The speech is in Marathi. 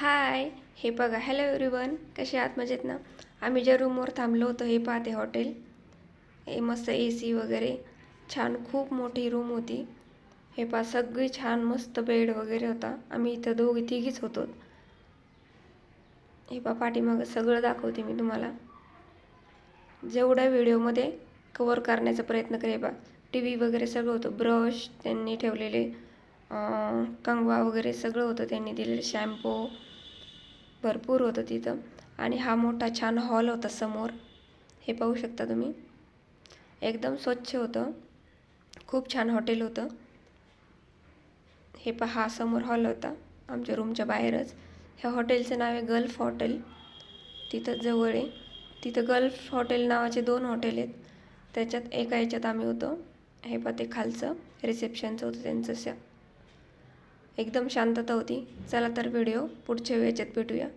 हाय. हे बघा हॅलो एव्हरीवन कसे आहात? मजेत ना? आम्ही ज्या रूमवर थांबलो होतो हे पाहते हॉटेल हे मस्त ए सी वगैरे. छान खूप मोठी रूम होती. हे पा सगळी छान मस्त बेड वगैरे होता. आम्ही इथं दोघी तिघीच होतो. हे पा पाठीमागं सगळं दाखवते मी तुम्हाला. जेवढ्या व्हिडिओमध्ये कवर करण्याचा प्रयत्न करे बा टी व्ही वगैरे सगळं होतं. ब्रश त्यांनी ठेवलेले. कंगवा वगैरे सगळं होतं त्यांनी दिलेलं. शॅम्पू भरपूर होतं तिथं. आणि हा मोठा छान हॉल होता समोर. हे पाहू शकता तुम्ही. एकदम स्वच्छ होतं. खूप छान हॉटेल होतं. हे पहा हा समोर हॉल होता. आमच्या रूमच्या बाहेरच. ह्या हॉटेलचं नाव आहे गल्फ हॉटेल. तिथं जवळ आहे. तिथं गल्फ हॉटेल नावाचे दोन हॉटेल आहेत. त्याच्यात एका याच्यात आम्ही होतो. हे पहा ते खालचं. रिसेप्शनचं होतं त्यांचं श एकदम शांतता होती. चला तर व्हिडिओ पुढच्या वेळेच्यात भेटूया.